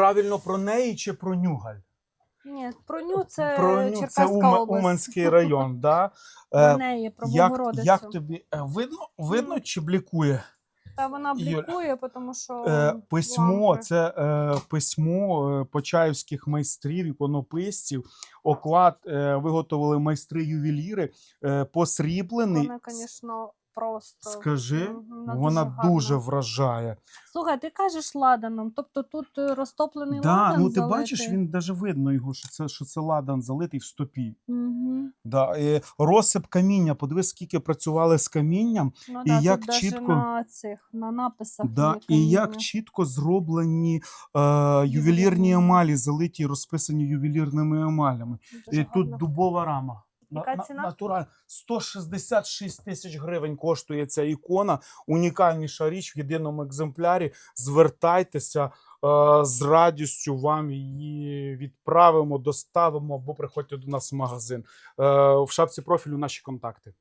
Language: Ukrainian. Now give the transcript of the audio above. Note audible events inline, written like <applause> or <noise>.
правильно про неї чи про Нюгаль? Ні, про ню це про Ню- Черкаська це Ума- область. Уманський <laughs> район. Да? Про Е, неї, про як, Богородицю. як тобі е, видно, видно чи блікує? Та вона Юль, блікує, тому що Е, письмо, лампи. це е, письмо е, почаївських майстрів, іконописців. Оклад е, виготовили майстри-ювеліри, е, посріблений. Вона, звісно, просто. Скажи, Мгм, вона гарна. дуже вражає. Слухай, ти кажеш ладаном, тобто тут е, розтоплений Да, ладан ну ти залитий? бачиш, він навіть видно його, що це, що це ладан залитий в стопі. Угу. Да, е, розсип каміння. Подивись, скільки працювали з камінням, Ну, І да, як тут чітко- на цих на написах да, і як чітко зроблені е, ювелірні емалі, залиті, розписані ювелірними емалями. Дуже І тут гарно. дубова рама. Яка на- ціна? Натурально 166 тисяч гривень коштує ця ікона. Унікальніша річ в єдиному екземплярі. Звертайтеся е, з радістю вам її відправимо, доставимо або приходьте до нас в магазин. Е, в шапці профілю наші контакти.